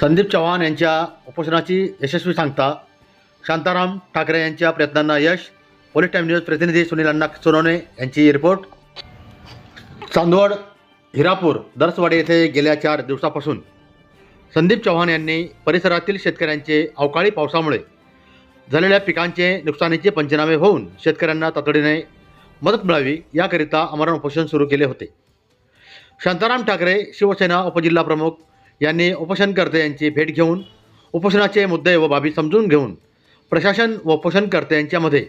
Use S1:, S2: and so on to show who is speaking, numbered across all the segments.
S1: संदीप चव्हाण यांच्या उपोषणाची यशस्वी सांगता शांताराम ठाकरे यांच्या प्रयत्नांना यश पोलीस टाईम न्यूज प्रतिनिधी सुनील अण्णा सोनवणे यांची रिपोर्ट. चांदवड हिरापूर दरसवाडी येथे गेल्या चार दिवसापासून संदीप चव्हाण यांनी परिसरातील शेतकऱ्यांचे अवकाळी पावसामुळे झालेल्या पिकांचे नुकसानीचे पंचनामे होऊन शेतकऱ्यांना तातडीने मदत मिळावी याकरिता आमरण उपोषण सुरू केले होते. शांताराम ठाकरे शिवसेना उपजिल्हाप्रमुख यांनी उपोषणकर्ते यांची भेट घेऊन उपोषणाचे मुद्दे व बाबी समजून घेऊन प्रशासन व उपोषणकर्ते यांच्यामध्ये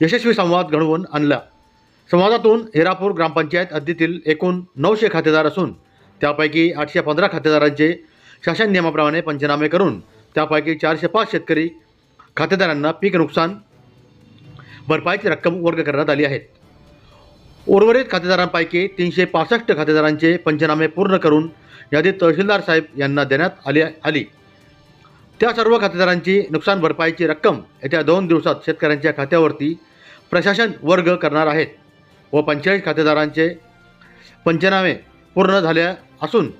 S1: यशस्वी संवाद घडवून आणला. संवादातून हिरापूर ग्रामपंचायत हद्दीतील एकूण नऊशे खातेदार असून त्यापैकी आठशे पंधरा खातेदारांचे शासन नियमाप्रमाणे पंचनामे करून त्यापैकी चारशे पाच शेतकरी खातेदारांना पीक नुकसान भरपाईची रक्कम वर्ग करण्यात आली आहे. उर्वरित खातेदारांपैकी तीनशे पासष्ट खातेदारांचे पंचनामे पूर्ण करून यादी तहसीलदार साहेब यांना देण्यात आली आली. त्या सर्व खातेदारांची नुकसान भरपाईची रक्कम येत्या दोन दिवसात शेतकऱ्यांच्या खात्यावरती प्रशासन वर्ग करणार आहेत व पंचेचाळीस खातेदारांचे पंचनामे पूर्ण झाले असून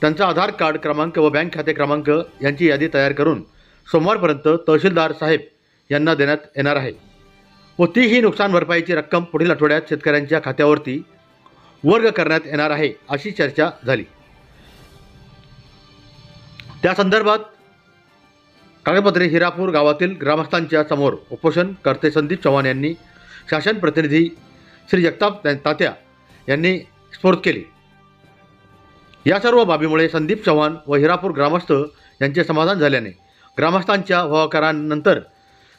S1: त्यांचा आधार कार्ड क्रमांक व बँक खाते क्रमांक यांची यादी तयार करून सोमवारपर्यंत तहसीलदार साहेब यांना देण्यात येणार आहे. व ती ही नुकसान भरपाईची रक्कम पुढील आठवड्यात शेतकऱ्यांच्या खात्यावरती वर्ग करण्यात येणार आहे अशी चर्चा झाली. त्या संदर्भात कागदपत्रे हिरापूर गावातील ग्रामस्थांच्या समोर उपोषण करते संदीप चव्हाण यांनी शासन प्रतिनिधी श्री जगताप तात्या यांनी स्फोर्त केली. या सर्व बाबीमुळे संदीप चव्हाण व हिरापूर ग्रामस्थ यांचे समाधान झाल्याने ग्रामस्थांच्या होकारानंतर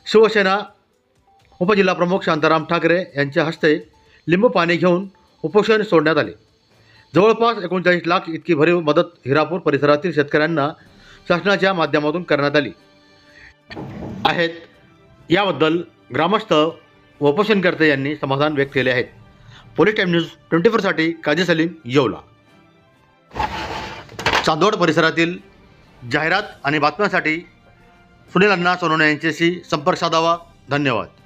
S1: शिवसेना उपजिल्हाप्रमुख शांताराम ठाकरे यांच्या हस्ते लिंबू पाणी घेऊन उपोषण सोडण्यात आले. जवळपास एकोणचाळीस लाख इतकी भरीव मदत हिरापूर परिसरातील शेतकऱ्यांना शासनाच्या माध्यमातून करण्यात आली. आहेत. याबद्दल ग्रामस्थ व उपोषणकर्ते यांनी समाधान व्यक्त केले आहेत पोलीस टाईम न्यूज ट्वेंटी फोरसाठी काजी सलीम येवला. चांदोड परिसरातील जाहिरात आणि बातम्यांसाठी सुनील अण्णा सोनवणे यांच्याशी संपर्क साधावा. धन्यवाद.